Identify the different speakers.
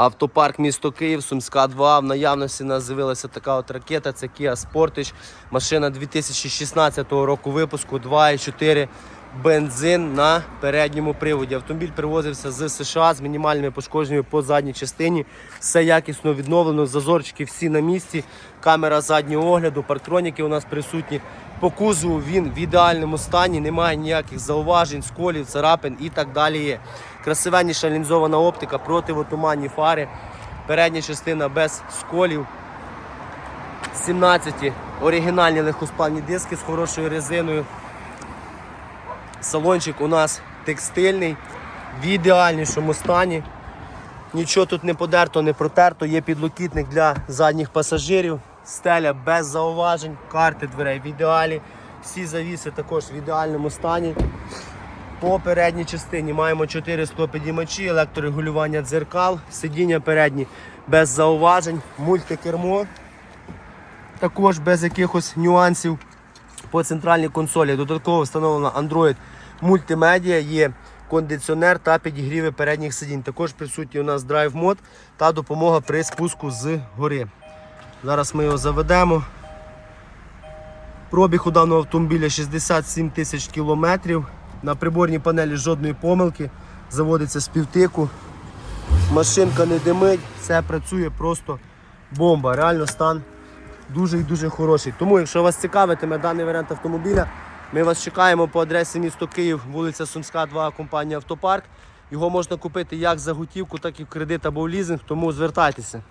Speaker 1: Автопарк місто Київ, Сумська 2. В наявності нас з'явилася така от ракета, це Kia Sportage. Машина 2016 року випуску 2,4 бензин на передньому приводі. Автомобіль привозився з США з мінімальними пошкодженнями по задній частині. Все якісно відновлено, зазорчики всі на місці. Камера заднього огляду, парктроніки у нас присутні. По кузову він в ідеальному стані, немає ніяких зауважень, сколів, царапин і так далі є. Красивенніша лінзована оптика, противотуманні фари, передня частина без сколів. 17 оригінальні легкоспальні диски з хорошою резиною. Салончик у нас текстильний, в ідеальнішому стані. Нічого тут не подерто, не протерто. Є підлокітник для задніх пасажирів, стеля без зауважень, карти дверей в ідеалі. Всі завіси також в ідеальному стані. По передній частині маємо 4 склопідіймачі, електрорегулювання дзеркал, сидіння передні без зауважень, мультикермо. Також без якихось нюансів по центральній консолі. Додатково встановлено Android мультимедіа, є кондиціонер та підігріви передніх сидінь. Також присутній у нас драйв мод та допомога при спуску з гори. Зараз ми його заведемо. Пробіг у даного автомобіля 67 тисяч кілометрів. На приборній панелі жодної помилки. Заводиться з півтику. Машинка не димить, все працює просто бомба. Реально стан дуже і дуже хороший. Тому, якщо вас цікавитиме даний варіант автомобіля, ми вас чекаємо по адресі місто Київ, вулиця Сумська, 2, компанія Автопарк. Його можна купити як за готівку, так і в кредит або в лізинг, тому звертайтеся.